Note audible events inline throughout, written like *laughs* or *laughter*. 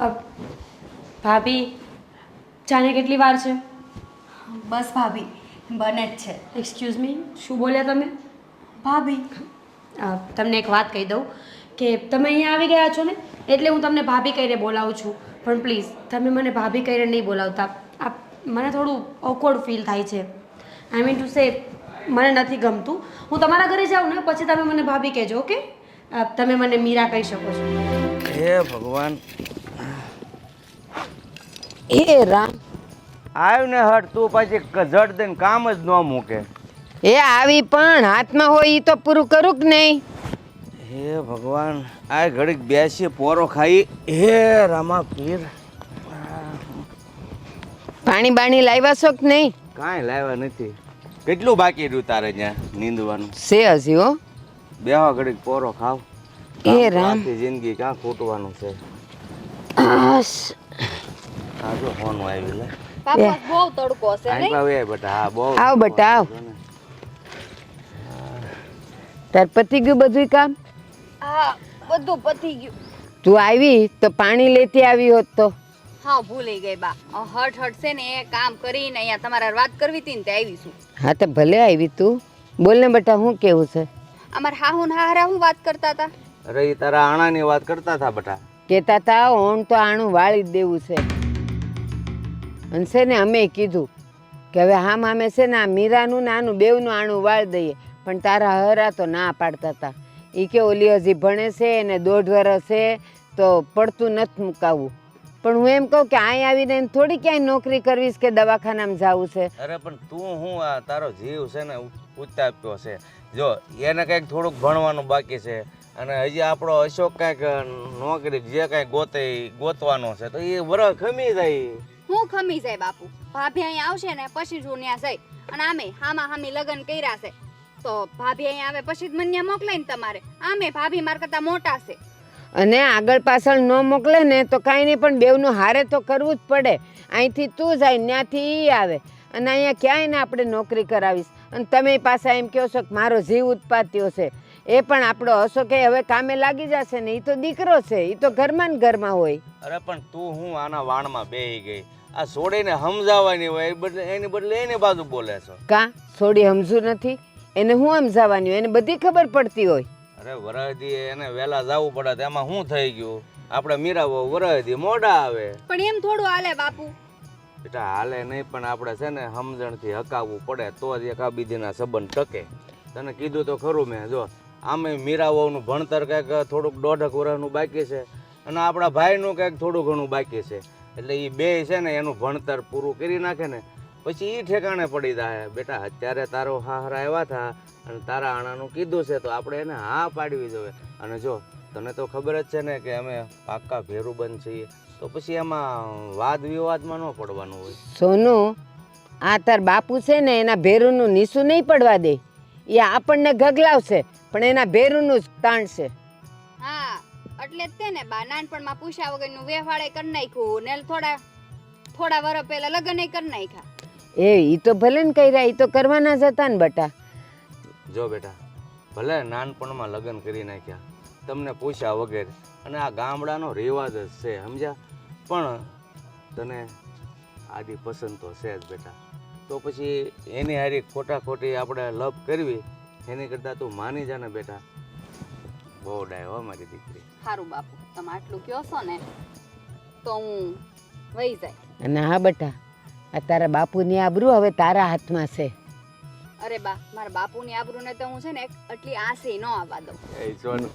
અ, ભાભી જાને કેટલી વાર છે? બસ ભાભી બને જ છે. એક્સક્યુઝ મી શું બોલ્યા તમે? ભાભી. તમને એક વાત કહી દઉં કે તમે અહીંયા આવી ગયા છો ને એટલે હું તમને ભાભી કહીને બોલાવું છું. પણ પ્લીઝ તમે મને ભાભી કહીને નહીં બોલાવતા. આ મને થોડું ઓકવર્ડ ફીલ થાય છે. આઈ મીન ટુ સે મને નથી ગમતું. હું તમારા ઘરે જાઉં ને પછી તમે મને ભાભી કહેજો ઓકે તમે મને મીરા કહી શકો છો. હે ભગવાન. એ રામ. આવ્યું ને હટ તું પછી જડ દઈને કામ જ ન મૂકે. એ આવી પણ હાથમાં હોય એ તો પૂરું કરું કે નહીં? હે ભગવાન આ ઘડીક બેસી પોરો ખાઈ. હે રામા પીર. પાણી બાણી લાવ્યા છો કે નહીં? કાંઈ લાવ્યા નથી. કેટલું બાકી રહ્યું તારે ત્યાં નીંદવાનું? છે હજી હો. બેહો ઘડીક પોરો ખાવ. એ રામ. જિંદગી ક્યાં ખૂટવાનું છે. આ જો ફોન આવી લે. પાપા બહુ તડકો હશે આઈ પાવે બેટા હા બહુ આવ બેટા, આવ. તાર પતી ગયું બધું કામ? હા બધું પતી ગયું. તું આવી તો પાણી લેતી આવી હોત તો. હા ભૂલી ગઈ બા. હટ હટ છે ને એ કામ કરીને અહીંયા તમારે વાત કરવી હતી ને તે આવીશું હા તો ભલે આવી તું. બોલ ને બેટા હું કેવું છે? અમાર હાહુ ને હારા હું વાત કરતા હતા? અરે તારા આણાની વાત કરતા હતા બેટા. કહેતા તા ઓણ તો આણું વાળી જ દેવું છે. અને છે ને અમે કીધું કે હવે હામ અમે છે ને આ મીરાનું ને આનું બેવનું આણું વાળ દઈએ. પણ તારા હરા તો ના પાડતા હતા એ કે ઓલી હજી ભણે છે એને દોઢ વર્ષ છે તો પડતું નથી મુકાવવું. પણ હું એમ કહું કે અહીં આવીને થોડી ક્યાંય નોકરી કરવીશ કે દવાખાનામાં જવું છે? અરે પણ તું હું આ તારો જીવ છે ને ઉતાપ્યો છે. જો, એને કંઈક થોડુંક ભણવાનું બાકી છે અને હજી આપણો અશોક કંઈક નોકરી જે કંઈક ગોતે ગોતવાનો છે તો એ વર ખમી જાય. હું ખમી જાય બાપુ. ભાભી અહીંયા આવશે ને પછી જ હું ત્યાં જઈ અને આમે હામા હામી લગ્ન કર્યા છે. તો ભાભી અહીંયા આવે પછી જ મને ત્યાં મોકલાય ને તમારે. આમે ભાભી મારા કરતા મોટા છે. અને આગળ પાછળ ન મોકલે ને તો કાંઈ નહીં પણ બેવનું હારે તો કરવું જ પડે. અહીંથી તું જાય ત્યાંથી એ આવે. અને અહીંયા ક્યાંય ને આપણે નોકરી કરાવીશ. અને તમે પાછા એમ કહો છો કે મારો જીવ ઉત્પાત્યો છે. એ પણ આપણો હશો કે હવે કામે લાગી જશે ને એ તો દીકરો છે. એ તો ઘરમાં ને ઘરમાં હોય. અરે પણ તું હું આના વાણમાં બેહી ગઈ? આ છોડીને સમજાવવાની હોય એ બદલે એની બદલે એની બાજુ બોલે છો. કાં? છોડી સમજુ નથી? એને હું સમજાવવાની હોય? એને બધી ખબર પડતી હોય. અરે વરહદી એને વહેલા જવું પડે તો એમાં શું થઈ ગયું? આપણે મીરાવો વરહદી મોડા આવે. પણ એમ થોડું હાલે બાપુ. બેટા હાલે નહીં પણ આપણે છે ને સમજણથી હકાવવું પડે તો જ એકાબીજીના સંબંધ ટકે. તને કીધું તો ખરું મેં જો આમે મીરાવોનું ભણતર કંઈક થોડુંક દોઢક વર્ષનું બાકી છે અને આપણા ભાઈનું કંઈક થોડું ઘણું બાકી છે. એટલે એ બે છે ને એનું ભણતર પૂરું કરી નાખે ને, પછી એ ઠેકાણે પડી જાય. બેટા, અત્યારે તારો હાહરા આવ્યા હતા અને તારા આણાનું કીધું છે, તો આપણે એને હા પાડવી જોઈએ. અને જો, તને તો ખબર જ છે ને કે અમે પાક્કા ભેરુબંધ છીએ, તો પછી એમાં વાદ વિવાદમાં ન પડવાનું હોય. સોનું, આ તાર બાપુ છે ને, એના ભેરુનું નીસું નહીં પડવા દે. એ આપણને ગગલાવશે, પણ એના ભેરુનું જ તાણશે. હા એટલે જ તે ને બા નાનપણમાં પૂછ્યા વગરનું વેફાળે કરી નાખ્યું ને થોડા થોડા વર્ષ પહેલા લગ્ન કરી નાખ્યા. એ ઈ તો ભલે ને કર્યા ઈ તો કરવાના જ હતા ને બટા. જો બેટા ભલે નાનપણમાં લગ્ન કરી નાખ્યા તમને પૂછ્યા વગર અને આ ગામડાનો રિવાજ જ છે સમજ્યા? પણ તને આદિ પસંદ તો છે જ બેટા. તો પછી એની હારી ખોટા ખોટી આપણે લપ કરવી એની કરતાં તું માની જા ને બેટા. બહુ ડાય હો મારી દીકરી. સારું બાપુ તમે આટલું કહો છો ને તો હું વહી જાય. અને હા બેટા આ તારા બાપુની આબરૂ હવે તારા હાથમાં છે. અરે બા મારા બાપુની આબરૂને તો હું છે ને આટલી આસે ન આવવા દઉં. એ સોનું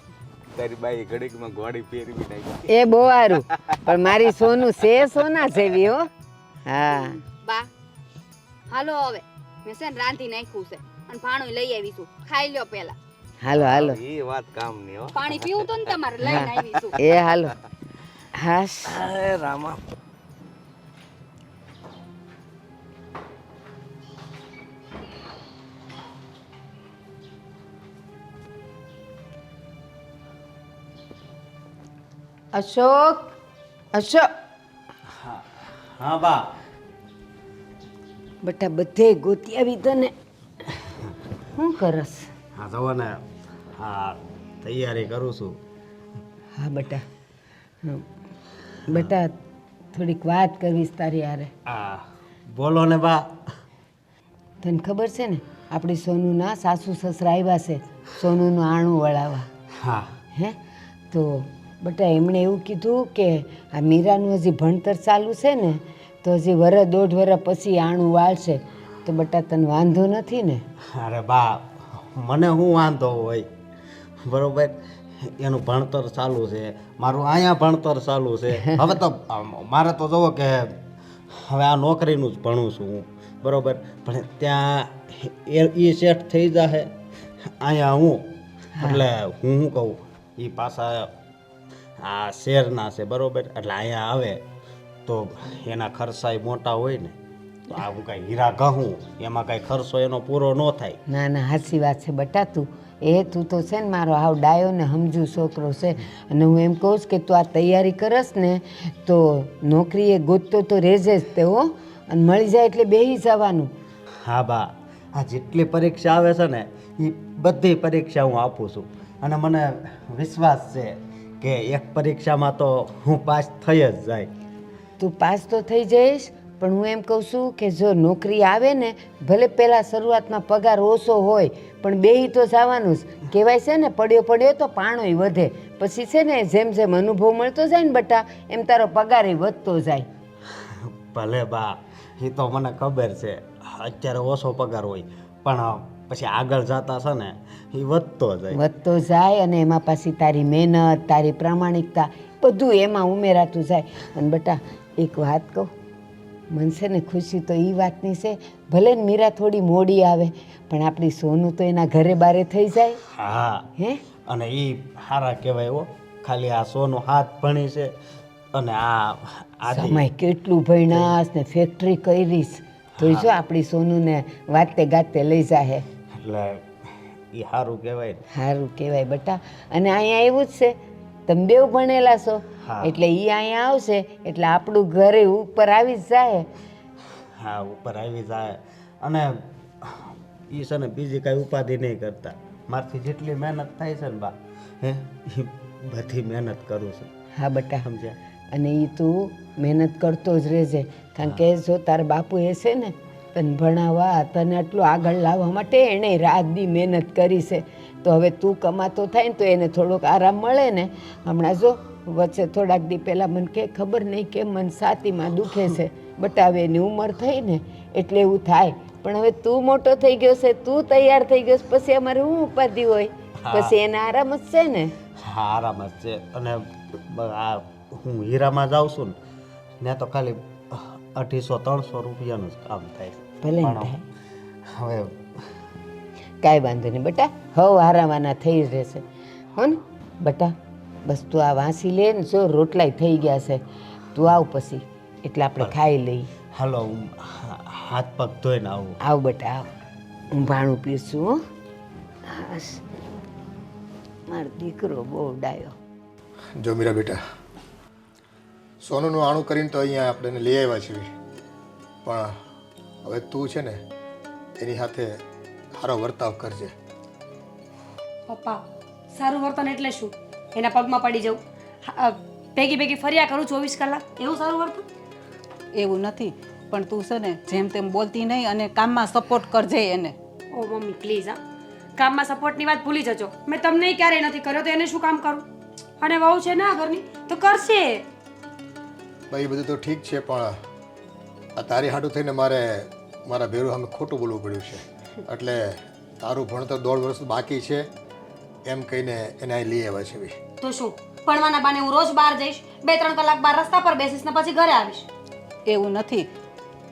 તારી બાઈ ઘડીકમાં ગોળી ફેરવી નાખી. એ બહુ સારું પણ મારી સોનું છે સોના જેવી હો. હા. બા હાલો હવે મેં છે ને રાંધી નાખ્યું છે અને ભાણું લઈ આવીશું. ખાઈ લ્યો પેલા હાલો હાલો. એ વાત કામની હો. પાણી પીવું તો ને તમારે લઈને આવીશું એ હાલો. હાશ. અરે રામા. અશોક અશોક. હા બા. બટા બધે ગોતી આવી તને. શું કરસ? હા જવો ને હા તૈયારી કરું છું. હા બટા. બટા થોડીક વાત કરવીશ તારી યારે આ બોલો ને બા. તને ખબર છે ને આપણી સોનુના સાસુ સસરા આવ્યા છે સોનુનું આણું વળાવવા. હા. હે? તો બટા એમણે એવું કીધું કે આ મીરાનું હજી ભણતર ચાલુ છે ને તો હજી વરસ દોઢ વરસ પછી આણું વાળશે. તો બટા તને વાંધો નથી ને? અરે બા મને શું વાંધો હોય? બરોબર? એનું ભણતર ચાલુ છે. મારું અહીંયા ભણતર ચાલુ છે. *laughs* હવે તો મારે તો જુઓ કે હવે આ નોકરીનું જ ભણું છું હું. બરોબર? પણ ત્યાં એ સેટ થઈ જશે અહીંયા હું. એટલે હું. શું કહું? એ પાછા આ શેરના છે બરોબર? એટલે અહીંયા આવે તો એના ખર્ચા મોટા હોય ને. તો આ હું કાંઈ હીરા ઘઉં એમાં કાંઈ ખર્ચો એનો પૂરો ન થાય. ના ના સાચી વાત છે બટા તું. એ તું તો છે ને મારો હાવ ડાયો ને સમજુ છોકરો છે. અને હું એમ કહું છું કે તું આ તૈયારી કરસ ને તો નોકરીએ ગોતતો તો રહેજે જ તે હો. અને મળી જાય એટલે બેસી જવાનું. હા બા આ જેટલી પરીક્ષા આવે છે ને એ બધી પરીક્ષા હું આપું છું. અને મને વિશ્વાસ છે કે એક પરીક્ષામાં તો હું પાસ થઈ જ જાય. તું પાસ તો થઈ જઈશ પણ હું એમ કહું છું કે જો નોકરી આવે ને ભલે પહેલાં શરૂઆતમાં પગાર ઓછો હોય પણ બેહી તો જવાનું જ. કહેવાય છે ને પડ્યો પડ્યો તો પાણોય વધે. પછી છે ને જેમ જેમ અનુભવ મળતો જાય ને બટા એમ તારો પગારે વધતો જાય. ભલે બા એ તો મને ખબર છે અત્યારે ઓછો પગાર હોય. પણ પછી આગળ જતા છે ને એ વધતો જાય. વધતો જાય અને એમાં પાછી તારી મહેનત તારી પ્રામાણિકતા બધું એમાં ઉમેરાતું જાય. અને બટા એક વાત કહું મન છે ને ખુશી તો એ વાતની છે. ભલે ને મીરા થોડી મોડી આવે પણ આપણી સોનું તો એના ઘરે બારે થઈ જાય. હા. હે? અને એ હારા કહેવાય હો ખાલી આ સોનું હાથ ભણી છે અને આ આદિ સમય કેટલું ભણાશ ને ફેક્ટરી કરીશ. તો જો આપણી સોનુને વાતે ગાતે લઈ જાહે. એટલે એ સારું કહેવાય ને. સારું કહેવાય બટા. અને અહીંયા એવું જ છે તમે બેવ ભણેલા છો. એટલે એ અહીંયા આવશે એટલે આપણું ઘરે ઉપર આવી જ જાય. હા ઉપર આવી જાય. અને એ છે ને બીજી કાંઈ ઉપાધિ નહીં કરતા. મારથી જેટલી મહેનત થાય છે ને બા હે એ બધી મહેનત કરું છું. હા બટા. સમજ્યા? અને એ તું મહેનત કરતો જ રહેજે. કારણ કે જો તારા બાપુ એ છે ને તને ભણાવવા તને આટલું આગળ લાવવા માટે એણે રાત દી મહેનત કરી છે. તો હવે તું કમાતો થાય ને તો એને થોડોક આરામ મળે ને. હમણાં જો વચ્ચે થોડાક દી પહેલાં મને કે ખબર નહીં કે મન સાતીમાં દુખે છે બટાવે એની ઉંમર થઈ ને. એટલે એવું થાય. પણ હવે તું મોટો થઈ ગયો છે તું તૈયાર થઈ ગયો છે પછી અમારે શું ઉપાધિ હોય? પછી એને આરામ જ છે ને? હા આરામ જ છે. અને આ હું હીરામાં જાઉં છું ને ત્યાં તો ખાલી અઢીસો ત્રણસો રૂપિયાનું જ કામ થાય. ભલે હવે કાંઈ વાંધો નહીં. બેટા હવ હારાવાના થઈ જ રહેશે. હો ને બેટા બસ તું આ વાંસી લે ને જો રોટલાય થઈ ગયા છે. તું આવ પછી એટલે આપણે ખાઈ લઈ. હાલો હું હા- હાથ પગ ધોઈને આવું. આવ બેટા આવ. હું ભાણું પીશું હો. હાશ મારો દીકરો બહુ ડાયો. જો મીરા બેટા સોનુનું આણું કરીને તો અહીંયા આપણે લઈ આવ્યા છીએ. પણ હવે તું છે ને એની સાથે સારો વર્તાવ કરજે. પપ્પા સારું વર્તન એટલે શું? એના પગમાં પડી જવું. હા, ભેગી ભેગી ફર્યા કરું ચોવીસ કલાક. એવું સારું વર્તન? એવું નથી પણ તું છે ને જેમ તેમ બોલતી નહીં અને કામમાં સપોર્ટ કરજે એને. ઓ મમ્મી પ્લીઝ હા. કામમાં સપોર્ટની વાત ભૂલી જજો. મેં તમને ક્યારેય નથી કર્યો તો એને શું કામ કરું? અને વહુ છે ને આ ઘરની તો કરશે. ભાઈ એ બધું તો ઠીક છે પણ આ તારી હાટું થઈને મારે મારા ભેરું સામે ખોટું બોલવું પડ્યું છે. એટલે તારું ભણતર દોઢ વર્ષ બાકી છે એમ કહીને એને અહીં લઈ આવ્યા છે બી તો શું? ભણવાના બાને હું રોજ બહાર જઈશ બે ત્રણ કલાક બહાર રસ્તા પર બેસીશ ને પછી ઘરે આવીશ. એવું નથી.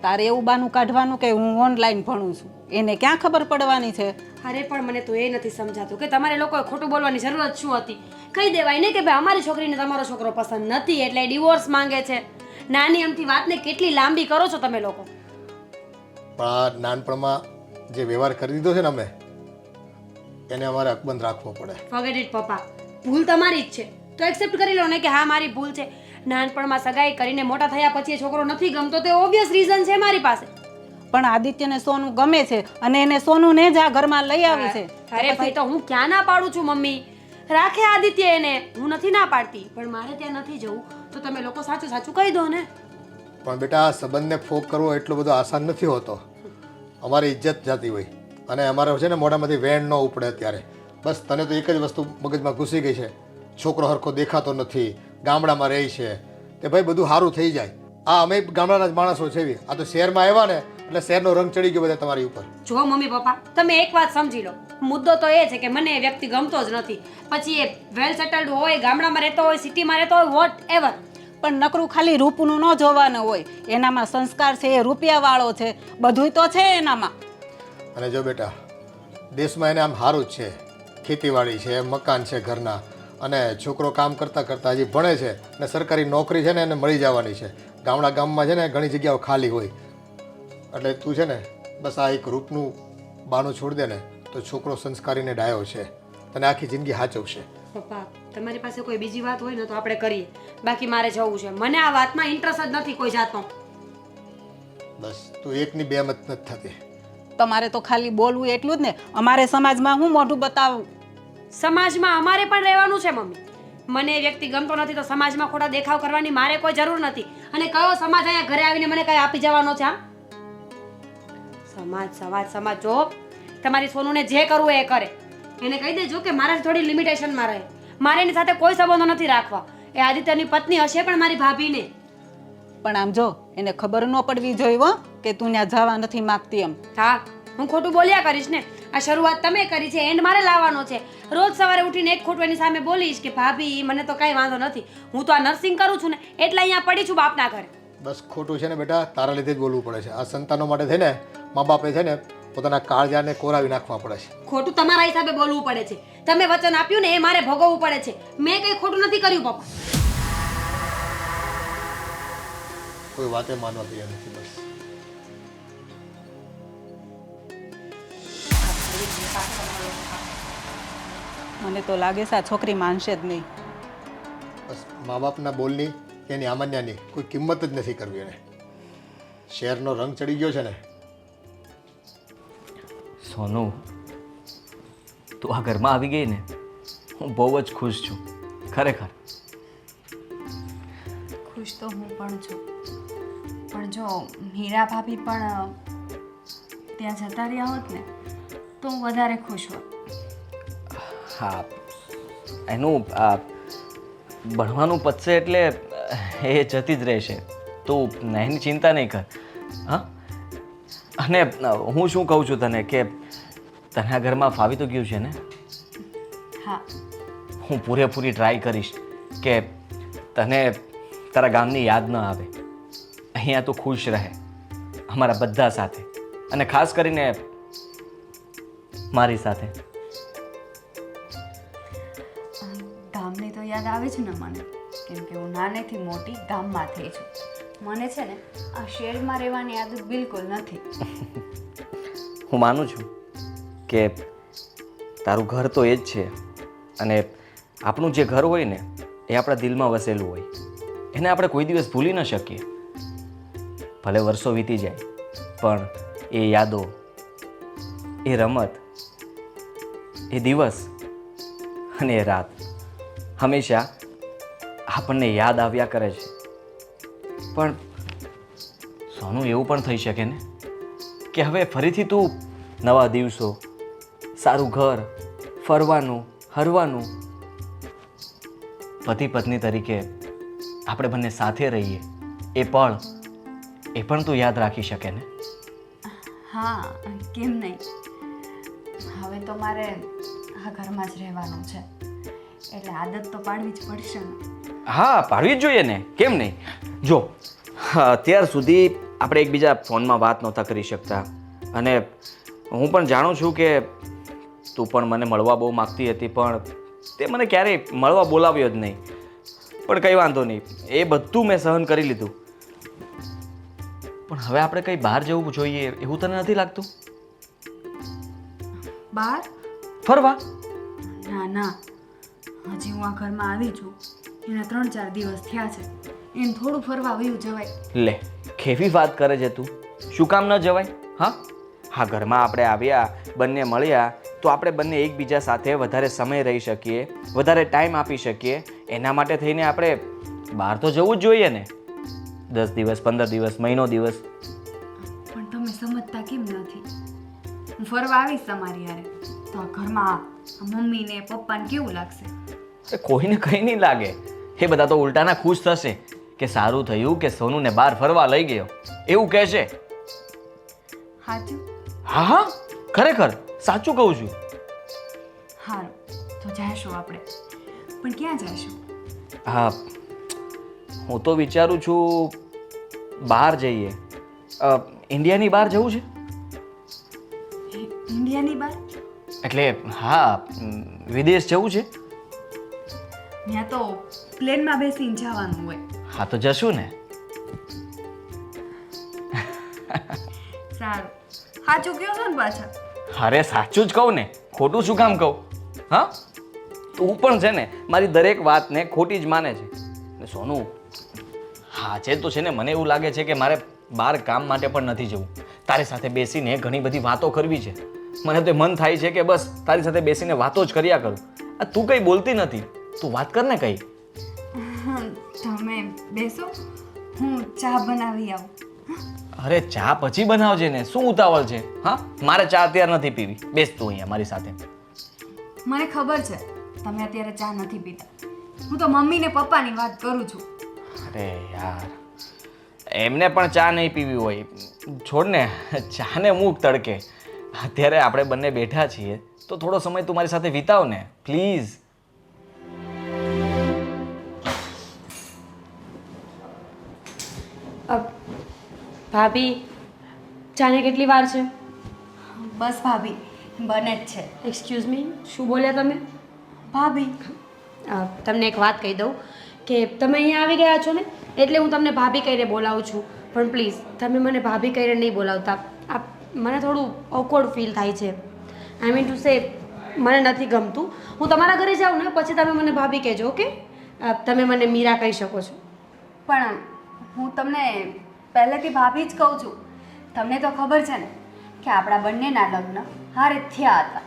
તારે એવું બાનું કાઢવાનું કે હું ઓનલાઈન ભણું છું. એને ક્યાં ખબર પડવાની છે? અરે પણ મને તો એ નથી સમજાતું કે તમારે લોકોએ ખોટું બોલવાની જરૂરત શું હતી? કહી દેવાય ને કે ભાઈ અમારી છોકરીને તમારો છોકરો પસંદ નથી એટલે ડિવોર્સ માંગે છે. નાની અમથી વાતને કેટલી લાંબી કરો છો તમે લોકો? પણ નાનપણમાં જે વ્યવહાર કરી દીધો છે ને અમે એને અમારે અકબંધ રાખવો પડે. ફોગેટ ઇટ પપ્પા. ભૂલ તમારી જ છે. તો એક્સેપ્ટ કરી લો ને કે હા મારી ભૂલ છે. નાનપણમાં સગાઈ કરીને મોટા થયા પછી એ છોકરો નથી ગમતો તે ઓબ્વિયસ રીઝન છે મારી પાસે. પણ આદિત્યને સોનું ગમે છે અને એને સોનું ને જ આ ઘરમાં લઈ આવી છે. અરે ભાઈ તો હું ક્યાં ના પાડું છું મમ્મી? રાખે આદિત્ય એને. હું નથી ના પાડતી. પણ મારે ત્યાં નથી જવું. તો તમે લોકો સાચું સાચું કહી દો ને. પણ બેટા આ સંબંધને ફોક કરવો એટલો બધો આસાન નથી હોતો. અમારી ઇજ્જત જતી હોય. અને અમારે છે ને મોઢામાંથી વેણ ન ઉપડે અત્યારે. બસ તને તો એક જ વસ્તુ મગજમાં ઘૂસી ગઈ છે. છોકરો હરખો દેખાતો નથી, ગામડામાં રહે છે. તે ભાઈ બધું સારું થઈ જાય. આ અમે ગામડાના જ માણસો છે આ તો શહેરમાં આવ્યા ને, એટલે શહેરનો રંગ ચડી ગયો બધા તમારી ઉપર. જો મમ્મી પપ્પા, તમે એક વાત સમજી લો. મુદ્દો તો એ છે કે મને એ વ્યક્તિ ગમતો જ નથી. પછી એ વેલ સેટલ્ડ હોય, ગામડામાં રહેતો હોય સિટીમાં રહેતો હોય વોટ એવર પણ નકરું ખાલી રૂપનું ન જોવાનું હોય. એનામાં સંસ્કાર છે, એ રૂપિયાવાળો છે. બધુંય તો છે એનામાં. અને જો બેટા, દેશમાં એને આમ સારું જ છે. ખેતીવાડી છે, મકાન છે ઘરના. અને છોકરો કામ કરતાં કરતાં હજી ભણે છે અને સરકારી નોકરી છે ને એને મળી જવાની છે. ગામડા ગામમાં છે ને ઘણી જગ્યાઓ ખાલી હોય. એટલે તું છે ને બસ આ એક રૂપનું બાનું છોડી દે ને તો છોકરો સંસ્કારીને ડાયો છે. તને આખી જિંદગી હાચવશે. પપ્પા તમારી પાસે કોઈ બીજી વાત હોય ને તો આપણે કરીએ. બાકી મારે જવું છે. મને આ વાતમાં ઇન્ટરેસ્ટ જ નથી કોઈ જાતનો. બસ તું એકની બે મત નથી થતી. તમારે તો ખાલી બોલવું એટલું જ ને. અમારે સમાજમાં હું મોઢું બતાવું? સમાજમાં અમારે પણ રહેવાનું છે મમ્મી. મને એ વ્યક્તિ ગમતો નથી તો સમાજમાં ખોટા દેખાવ કરવાની મારે કોઈ જરૂર નથી. અને કયો સમાજ અહીંયા ઘરે આવીને મને કઈ આપી જવાનો છે આમ સમાજ સમાજ સમાજ જો. તમારી સોનુને જે કરવું એ કરે. એને કહી દેજો કે મારા થોડી લિમિટેશનમાં રહે. મારે એની સાથે કોઈ સંબંધો નથી રાખવા. એ આદિત્યની પત્ની હશે પણ મારી ભાભીને. પણ આમ જો એને ખબર ન પડવી જોઈએ હો કે તું ત્યાં જવા નથી માગતી એમ. હા હું ખોટું બોલ્યા કરીશ ને? આ શરૂઆત તમે કરી છે એન્ડ મારે લાવવાનો છે. રોજ સવારે ઉઠીને એક ખોટું એની સામે બોલીશ કે ભાભી મને તો કાંઈ વાંધો નથી. હું તો આ નર્સિંગ કરું છું ને એટલે અહીંયા પડી છું બાપના ઘરે. બસ ખોટું છે ને બેટા તારા લીધે જ બોલવું પડે છે. આ સંતાનો માટે છે ને મા બાપે છે ને પોતાના કાળજાને કોરાવી નાખવા પડે છે. ખોટું તમારા હિસાબે બોલવું પડે છે. તમે વચન આપ્યું ને એ મારે ભોગવવું પડે છે. મેં કંઈ ખોટું નથી કર્યું પપ્પા કોઈ વાતે માનવા તૈયાર નથી બસ. મને તો લાગે છે આ છોકરી માનશે જ નહીં. બસ મા બાપના બોલની એની આમાન્યાની કોઈ કિંમત જ નથી કરવી એને. શહેરનો રંગ ચડી ગયો છે ને સોનુ તું આ ઘરમાં આવી ગઈ ને હું બહુ જ ખુશ છું. ખરેખર. ખુશ તો હું પણ છું. પણ જો મીરા ભાભી પણ ત્યાં જતા રહ્યા હોત ને તો હું વધારે ખુશ હોત. હા એનું ભણવાનું પતશે એટલે એ જતી જ રહેશે. તું એની ચિંતા નહીં કર. હા? અને હું શું કહું છું તને કે તને આ ઘરમાં ફાવી તો ગયું છે ને? હા. હું પૂરેપૂરી ટ્રાય કરીશ કે તને તારા ગામની યાદ ન આવે. અહીંયા તું ખુશ રહે અમારા બધા સાથે અને ખાસ કરીને મારી સાથે. ગામની તો યાદ આવે છે ને મને? કેમ કે હું નાનેથી મોટી ગામમાં થઈ છું. મને છે ને, આ શેરમાં રહેવાની આદત બિલકુલ નથી. *laughs* હું માનું છું કે તારું ઘર તો એ જ છે અને આપણું જે ઘર હોય ને, એ આપણા દિલમાં વસેલું હોય. એને આપણે કોઈ દિવસ ભૂલી ન શકીએ. ભલે વર્ષો વીતી જાય, પણ એ યાદો, એ રમત, એ દિવસ અને એ રાત હંમેશા આપણને યાદ આવ્યા કરે છે. પણ સોનું એવું પણ થઈ શકે ને? કે હવે ફરીથી તું નવા દિવસો સારું ઘર ફરવાનું હરવાનું પતિ પત્ની તરીકે આપણે બંને સાથે રહીએ એ પળ એ પણ તું યાદ રાખી શકે ને? હા કેમ નહીં? હવે તો મારે આ ઘરમાં જ રહેવાનું છે. એટલે આદત તો પાડવી જ પડશે ને. હા પાડવી જ જોઈએ ને કેમ નહીં? જો અત્યાર સુધી આપણે એકબીજા ફોનમાં વાત નહોતા કરી શકતા. અને હું પણ જાણું છું કે તું પણ મને મળવા બહુ માગતી હતી પણ તે મને ક્યારેય મળવા બોલાવ્યો જ નહીં. પણ કંઈ વાંધો નહીં. એ બધું મેં સહન કરી લીધું. પણ હવે આપણે કંઈ બહાર જવું જોઈએ એવું તને નથી લાગતું? બહાર? ફરવા? ના ના. હજી હું આ ઘરમાં આવી છું. એના ત્રણ ચાર દિવસ થયા છે. એમ થોડું ફરવા વયું જવાય. લે કેવી વાત કરે છે તું? શું કામ ન જવાય? હા? હા ઘરમાં આપણે આવ્યા બંને મળ્યા તો આપણે બંને એકબીજા સાથે વધારે સમય રહી શકીએ વધારે ટાઈમ આપી શકીએ. એના માટે થઈને આપણે બહાર તો જવું જ જોઈએ ને. દસ દિવસ પંદર દિવસ મહિનો દિવસ. પણ તમે સમજતા કેમ નથી? હું ફરવા આવીશ તમારી યારે તો આ ઘરમાં મમ્મીને પપ્પાને કેવું લાગશે? કોઈને કંઈ નહીં લાગે. એ બધા તો ઉલટાના ખુશ થશે. કે સારું થયું કે સોનુને બહાર ફરવા લઈ ગયો. એવું કહેશે સાચું હા હા. ખરેખર? સાચું કહું છું. સારું તો જાશું આપણે. પણ ક્યાં જાશું હા. હું તો વિચારું છું બહાર જઈએ. ઇન્ડિયાની બહાર જવું છે? ઇન્ડિયાની બહાર? એટલે હા વિદેશ જવું છે? ત્યાં તો પ્લેનમાં બેસીને જવાનું હોય. હા તો જશું ને? સારું. સાચું કહો છો ને પાછા? અરે સાચું જ કહું ને. ખોટું શું કામ કહું? હા? તું પણ છે ને મારી દરેક વાતને ખોટી જ માને છે. ને સોનું હા છે તો છે ને મને એવું લાગે છે કે મારે બહાર કામ માટે પણ નથી જવું. તારી સાથે બેસીને ઘણી બધી વાતો કરવી છે. મને તો મન થાય છે કે બસ તારી સાથે બેસીને વાતો જ કર્યા કરું. આ તું કંઈ બોલતી નથી. તું વાત કર ને કંઈ. બેસો. હું ચા બનાવી આવું. અરે ચા પછી બનાવજે ને. શું ઉતાવળ છે? હા? મારે ચા અત્યારે નથી પીવી. બેસ તું અહીંયા મારી સાથે. મને ખબર છે તમે અત્યારે ચા નથી પીતા. હું તો મમ્મી ને પપ્પાની વાત કરું છું. અરે યાર એમને પણ ચા નહીં પીવી હોય. છોડ ને ચાને મૂક તડકે. અત્યારે આપણે બંને બેઠા છીએ. તો થોડો સમય તું મારી સાથે વિતાવ ને પ્લીઝ. ભાભી ચાને કેટલી વાર છે? બસ ભાભી બને જ છે. એક્સક્યુઝ મી શું બોલ્યા તમે? ભાભી. તમને એક વાત કહી દઉં કે તમે અહીંયા આવી ગયા છો ને એટલે હું તમને ભાભી કહીને બોલાવું છું. પણ પ્લીઝ તમે મને ભાભી કહીને નહીં બોલાવતા. આ મને થોડું ઓકવર્ડ ફીલ થાય છે. આઈ મીન ટુ સે મને નથી ગમતું. હું તમારા ઘરે જાઉં ને પછી તમે મને ભાભી કહેજો ઓકે? તમે મને મીરા કહી શકો છો. પણ હું તમને પહેલેથી ભાભી જ કહું છું. તમને તો ખબર છે ને કે આપણા બંનેના લગ્ન હારે થયા હતા.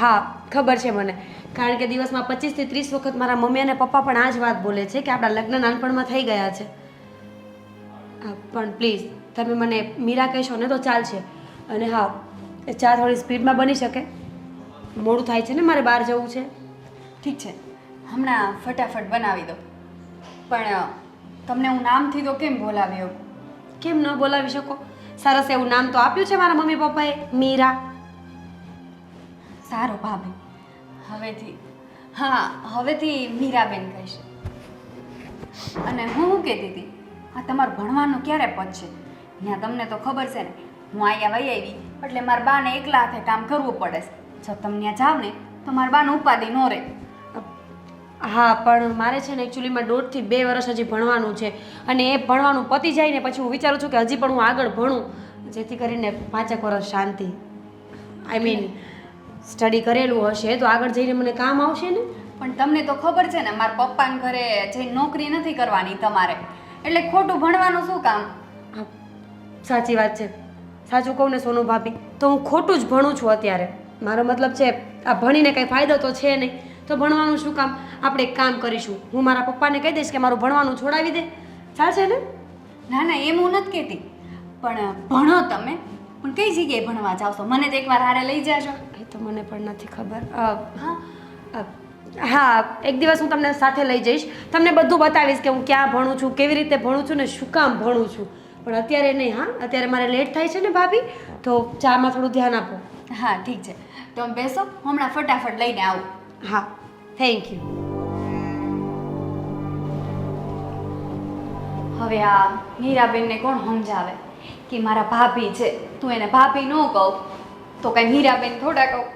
હા ખબર છે મને. કારણ કે દિવસમાં પચીસથી ત્રીસ વખત મારા મમ્મી અને પપ્પા પણ આ જ વાત બોલે છે કે આપણા લગ્ન નાનપણમાં થઈ ગયા છે. પણ પ્લીઝ તમે મને મીરા કહેશો ને તો ચાલશે. અને હા એ ચા થોડી સ્પીડમાં બની શકે. મોડું થાય છે ને મારે બહાર જવું છે. ઠીક છે. હમણાં ફટાફટ બનાવી દો. પણ તમને હું નામથી તો કેમ બોલાવ્યો? કેમ ન બોલાવી શકો? સરસ એવું નામ તો આપ્યું છે મારા મમ્મી પપ્પાએ, મીરા. સારું ભાભી હવેથી, હા, હવેથી મીરાબેન કહીશ. અને હું શું કહેતી હતી? આ તમારું ભણવાનું ક્યારે પતશે ત્યાં તમને તો ખબર છે ને, હું અહીંયા વહી આવી, એટલે મારા બાને એકલા હાથે કામ કરવું પડે છે. જો તમે ત્યાં જાવ ને, તો મારા બાને ઉપાધિ ન રહે. હા પણ મારે છે ને એકચ્યુઅલીમાં દોઢથી બે વર્ષ હજી ભણવાનું છે. અને એ ભણવાનું પતી જાય ને પછી હું વિચારું છું કે હજી પણ હું આગળ ભણું જેથી કરીને પાંચેક વર્ષ શાંતિ. આઈ મીન સ્ટડી કરેલું હશે તો આગળ જઈને મને કામ આવશે ને? પણ તમને તો ખબર છે ને મારા પપ્પાને ઘરે જઈને નોકરી નથી કરવાની તમારે. એટલે ખોટું ભણવાનું શું કામ? સાચી વાત છે. સાચું કહું ને સોનુ ભાભી તો હું ખોટું જ ભણું છું અત્યારે. મારો મતલબ છે આ ભણીને કંઈ ફાયદો તો છે નહીં. તો ભણવાનું શું કામ? આપણે એક કામ કરીશું. હું મારા પપ્પાને કહી દઈશ કે મારું ભણવાનું છોડાવી દે. ચાલશે ને? ના ના એમ હું નથી કહેતી. પણ ભણો તમે. પણ કઈ જગ્યાએ ભણવા જાવ છો? મને તો એકવાર હારે લઈ જાજો. એ તો મને પણ નથી ખબર. અ, હા? એક દિવસ હું તમને સાથે લઈ જઈશ. તમને બધું બતાવીશ કે હું ક્યાં ભણું છું કેવી રીતે ભણું છું ને શું કામ ભણું છું. પણ અત્યારે નહીં હા? અત્યારે મારે લેટ થાય છે ને ભાભી તો ચામાં થોડું ધ્યાન આપો. હા ઠીક છે. તમે બેસો હમણાં ફટાફટ લઈને આવું. હા. થેન્ક યુ હવે આ મીરાબેનને કોણ સમજાવે? કે મારા ભાભી છે. તું એને ભાભી ન કહું. તો કઈ મીરાબેન થોડા કહું.